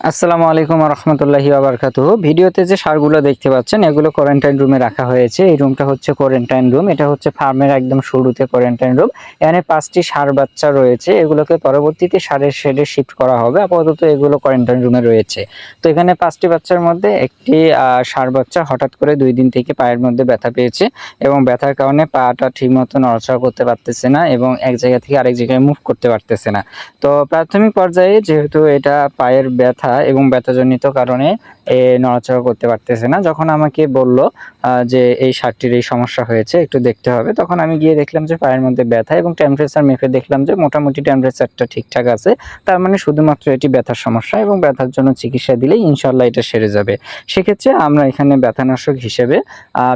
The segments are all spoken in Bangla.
আসসালামু আলাইকুম রহমতুল্লাহি আবরকাতু ভিডিওতে যে সারগুলো দেখতে পাচ্ছেন, এগুলো কোয়ারেন্টাইন রুমে রাখা হয়েছে। এই রুমটা হচ্ছে কোয়ারেন্টাইন রুম এটা হচ্ছে ফার্মের একদম শুরুতে কোয়ারেন্টাইন রুম এখানে পাঁচটি সার বাচ্চা রয়েছে। এগুলোকে পরবর্তীতে সারের শেডে শিফট করা হবে। আপাতত এগুলো কোয়ারেন্টাইন রুমে রয়েছে। তো এখানে পাঁচটি বাচ্চার মধ্যে একটি ষাঁড় বাচ্চা হঠাৎ করে দুই দিন থেকে পায়ের মধ্যে ব্যথা পেয়েছে এবং ব্যথার কারণে পাটা ঠিক মতো নড়াচড়া করতে পারতেছে না এবং এক জায়গা থেকে আরেক জায়গায় মুভ করতে পারতেছে না। তো প্রাথমিক পর্যায়ে যেহেতু এটা পায়ের ব্যথা এবং ব্যথাজনিত কারণে এ নড়াচড়া করতে পারতেছে না। যখন আমাকে বলল যে এই শার্টটির এই সমস্যা হয়েছে, একটু দেখতে হবে, তখন আমি গিয়ে দেখলাম যে পায়ের মধ্যে ব্যথা এবং টেম্পারেচার মেপে দেখলাম যে মোটামুটি টেম্পারেচারটা ঠিকঠাক আছে। তার মানে শুধুমাত্র এটি ব্যথার সমস্যা এবং ব্যথার জন্য চিকিৎসা দিলেই ইনশাল্লাহ এটা সেরে যাবে। সেক্ষেত্রে আমরা এখানে ব্যথানাশক হিসেবে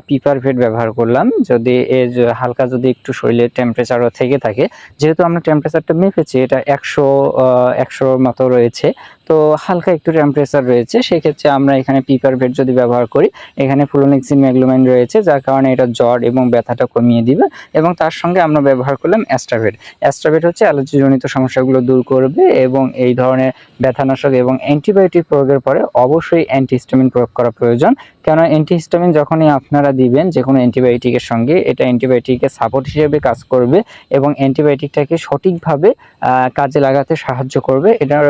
পিপারভেট ব্যবহার করলাম। যদি এর হালকা যদি একটু শরীরের টেম্পারেচারও থেকে থাকে, যেহেতু আমরা টেম্পারেচারটা মেপেছি, এটা একশো একশোর মতো রয়েছে, তো হালকা একটু টেম্পারেচার রয়েছে, সেক্ষেত্রে আমরা এখানে পিপারভেট যদি ব্যবহার করি, এখানে ফ্লোনিক্সিন ম্যাগলোমাইন রয়েছে, যার কারণে এটা জ্বর এবং ব্যথাটা কমিয়ে দিবে এবং তার সঙ্গে আমরা ব্যবহার করলাম অ্যাস্ট্রাভেট অ্যাস্ট্রাভেট হচ্ছে অ্যালার্জিজনিত সমস্যাগুলো দূর করবে এবং এই ধরনের ব্যথানাশক এবং অ্যান্টিবায়োটিক প্রয়োগের পরে অবশ্যই অ্যান্টিহিস্টামিন প্রয়োগ করা প্রয়োজন। কেন অ্যান্টিহিস্টামিন যখনই আপনারা দিবেন যে কোনো অ্যান্টিবায়োটিকের সঙ্গে, এটা অ্যান্টিবায়োটিকের সাপোর্ট হিসেবে কাজ করবে এবং অ্যান্টিবায়োটিকটাকে সঠিকভাবে কাজে লাগাতে সাহায্য করবে। এটার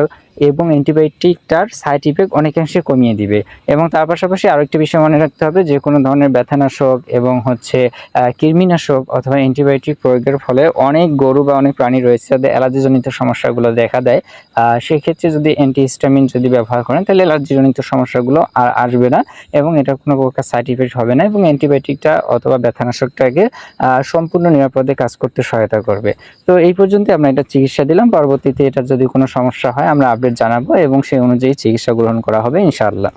এবং অ্যান্টিবায়োটিকটার সাইড ইফেক্ট অনেকাংশে কমিয়ে দিবে। এবং তার পাশাপাশি আরেকটি বিষয় মনে রাখতে হবে যে, কোনো ধরনের ব্যথানাশক এবং হচ্ছে কৃমিনাশক অথবা অ্যান্টিবায়োটিক প্রয়োগের ফলে অনেক গরু বা অনেক প্রাণী রয়েছে যাদের অ্যালার্জিজনিত সমস্যাগুলো দেখা দেয়। সেক্ষেত্রে যদি অ্যান্টিহিস্টামিন যদি ব্যবহার করেন, তাহলে অ্যালার্জিজনিত সমস্যাগুলো আর আসবে না এবং এটা কোনো প্রকার সাইড ইফেক্ট হবে না এবং অ্যান্টিবায়োটিকটা অথবা ব্যথানাশকটাকে সম্পূর্ণ নিরাপদে কাজ করতে সহায়তা করবে। তো এই পর্যন্ত আমরা এটা চিকিৎসা দিলাম। পরবর্তীতে এটা যদি কোনো সমস্যা হয়, আমরা আপডেট জানাব এবং সেই অনুযায়ী চিকিৎসা গ্রহণ করা হবে ইনশাআল্লাহ।